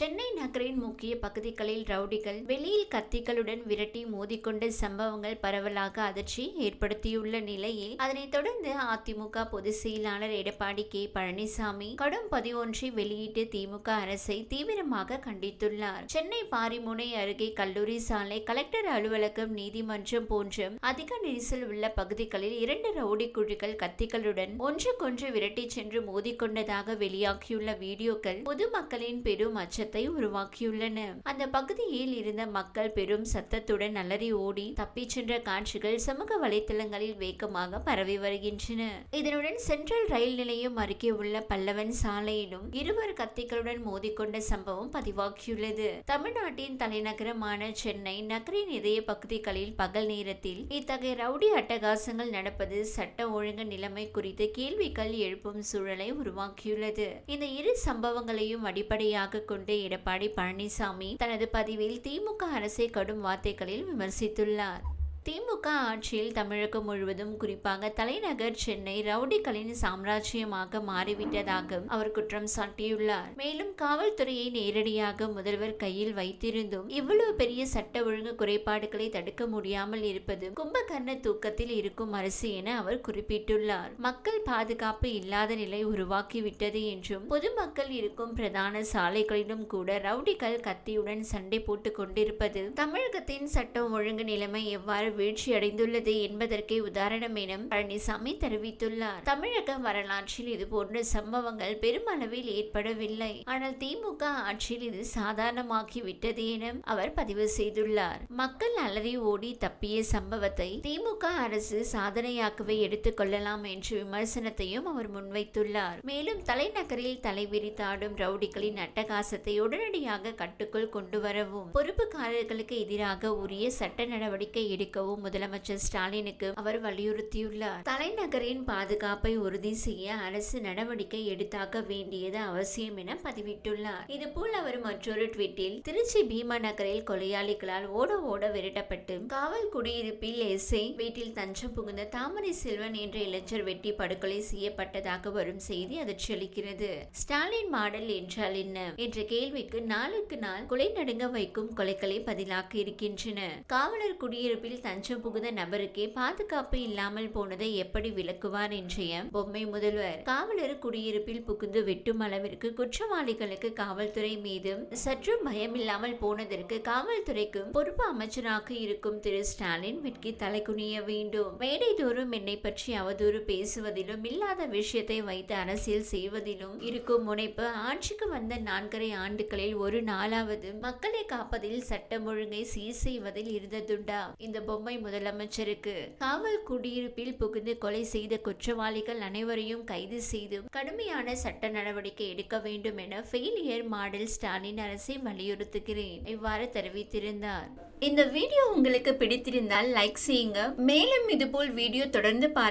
சென்னை நகரின் முக்கிய பகுதிகளில் ரவுடிகள் வெளியில் கத்திகளுடன் விரட்டி மோதிக்கொண்ட சம்பவங்கள் பரவலாக அதிர்ச்சி ஏற்படுத்தியுள்ள நிலையில் அதனைத் தொடர்ந்து அதிமுக பொதுச் செயலாளர் எடப்பாடி கே. பழனிசாமி கடும் பதிவொன்றை வெளியிட்டு திமுக அரசை தீவிரமாக கண்டித்துள்ளார். சென்னை பாரிமுனை அருகே கல்லூரி சாலை கலெக்டர் அலுவலகம் நீதிமன்றம் போன்ற அதிக நெரிசல் உள்ள பகுதிகளில் இரண்டு ரவுடி குழுக்கள் கத்திகளுடன் ஒன்றுக்கொன்று விரட்டி சென்று மோதிக்கொண்டதாக வெளியாகியுள்ள வீடியோக்கள் பொதுமக்களின் பெரும் அச்சத்தை உருவாக்கியுள்ளன. அந்த பகுதியில் இருந்த மக்கள் பெரும் சத்தத்துடன் அலறி ஓடி தப்பிச் சென்ற காட்சிகள் சமூக வலைதளங்களில் வேகமாக பரவி வருகின்றன. இதனுடன் சென்ட்ரல் ரயில் நிலையம் அருகே உள்ள பல்லவன் சாலையிலும் இருவர் கத்திகளுடன் மோதிக்கொண்ட சம்பவம் பதிவாகியுள்ளது. தமிழ்நாட்டின் தலைநகரமான சென்னை நகரின் இதய பகுதிகளில் பகல் நேரத்தில் இத்தகைய ரவுடி அட்டகாசங்கள் நடப்பது சட்ட ஒழுங்கு நிலைமை குறித்து கேள்விகள் எழுப்பும் சூழலை உருவாக்கியுள்ளது. இந்த இரு சம்பவங்களையும் அடிப்படையாக கொண்டு எடப்பாடி பழனிசாமி தனது பதிவில் திமுக அரசை கடும் வார்த்தைகளில் விமர்சித்துள்ளார். திமுக ஆட்சியில் தமிழகம் முழுவதும் குறிப்பாக தலைநகர் சென்னை ரவுடிகளின் சாம்ராஜ்யமாக மாறிவிட்டதாக அவர் குற்றம் சாட்டியுள்ளார். மேலும் காவல்துறையை நேரடியாக முதல்வர் கையில் வைத்திருந்தும் இவ்வளவு பெரிய சட்ட ஒழுங்கு குறைபாடுகளை தடுக்க முடியாமல் இருப்பது கும்பகர்ண தூக்கத்தில் இருக்கும் அரசு என அவர் குறிப்பிட்டுள்ளார். மக்கள் பாதுகாப்பு இல்லாத நிலை உருவாக்கிவிட்டது என்றும் பொதுமக்கள் இருக்கும் பிரதான சாலைகளிலும் கூட ரவுடிகள் கத்தியுடன் சண்டை போட்டுக் கொண்டிருப்பது தமிழகத்தின் சட்டம் ஒழுங்கு நிலைமை எவ்வாறு வீழ்ச்சி அடைந்துள்ளது என்பதற்கே உதாரணம் என பழனிசாமி தெரிவித்துள்ளார். தமிழக வரலாற்றில் இது போன்ற சம்பவங்கள் பெருமளவில் ஏற்படவில்லை. ஆனால் திமுக ஆட்சியில் இது சாதாரணமாகிவிட்டது என அவர் பதிவு செய்துள்ளார். மக்கள் அலறி ஓடி தப்பிய சம்பவத்தை திமுக அரசு சாதனையாக்கவே எடுத்துக் கொள்ளலாம் என்ற விமர்சனத்தையும் அவர் முன்வைத்துள்ளார். மேலும் தலைநகரில் தலைவிரித்தாடும் ரவுடிகளின் அட்டகாசத்தை உடனடியாக கட்டுக்குள் கொண்டு வரவும் பொறுப்புக்காரர்களுக்கு எதிராக உரிய சட்ட நடவடிக்கை எடுக்கவும் முதலமைச்சர் ஸ்டாலினுக்கு அவர் வலியுறுத்தியுள்ளார். தலைநகரின் பாதுகாப்பை உறுதி செய்ய அரசு நடவடிக்கை எடுத்தாக வேண்டியது அவசியம் என பதிவிட்டுள்ளார். இதுபோல் அவர் மற்றொரு ட்வீட்டில் திருச்சி பீமா நகரில் கொலையாளிகளால் ஓட ஓட விரட்டப்பட்டு காவல் குடியிருப்பில் எஸ்ஐ வீட்டில் தஞ்சம் புகுந்த தாமரை செல்வன் என்ற இளைஞர் வெட்டி படுகொலை செய்யப்பட்டதாக வரும் செய்தி அதிர்ச்சியளிக்கிறது. ஸ்டாலின் மாடல் என்றால் என்ன? என்ற கேள்விக்கு நாளுக்கு நாள் கொலை நடுங்க வைக்கும் கொலைகளை பதிலாக்கி இருக்கின்றன. காவலர் குடியிருப்பில் தஞ்சம் புகுந்த நபருக்கே பாதுகாப்பு இல்லாமல் போனதை எப்படி விளக்குவார் என்றைய பொம்மை முதல்வர். காவலர் குடியிருப்பில் புகுந்து வெட்டும் அளவிற்கு குற்றவாளிகளுக்கு காவல்துறை மீது சற்று பயமில்லாமல் போனதற்கு காவல்துறைக்கும் பொறுப்பு அமைச்சராக இருக்கும் திரு. ஸ்டாலின் வெட்கி தலைகுனிய வேண்டும். மேடை தோறும் என்னை பற்றி அவதூறு பேசுவதிலும் இல்லாத விஷயத்தை வைத்து அரசியல் செய்வதிலும் இருக்கும் முனைப்பு ஆட்சிக்கு வந்த நான்கரை ஆண்டுகளில் ஒரு நாளாவது மக்களை காப்பதில் சட்டம் ஒழுங்கை சீர் செய்வதில் இருந்ததுண்டா? இந்த பொம்மை முதலமைச்சருக்கு. காவல் குடியிருப்பில் புகுந்து கொலை செய்த குற்றவாளிகள் அனைவரையும் கைது செய்து கடுமையான சட்ட நடவடிக்கை எடுக்க வேண்டும் என ஃபெயிலியர் மாடல் ஸ்டாலின் அரசை வலியுறுத்துகிறேன். இவ்வாறு தெரிவித்திருந்தார். இந்த வீடியோ உங்களுக்கு பிடித்திருந்தால் லைக் செய்யுங்க. மேலும் இதுபோல் வீடியோ தொடர்ந்து பார்க்க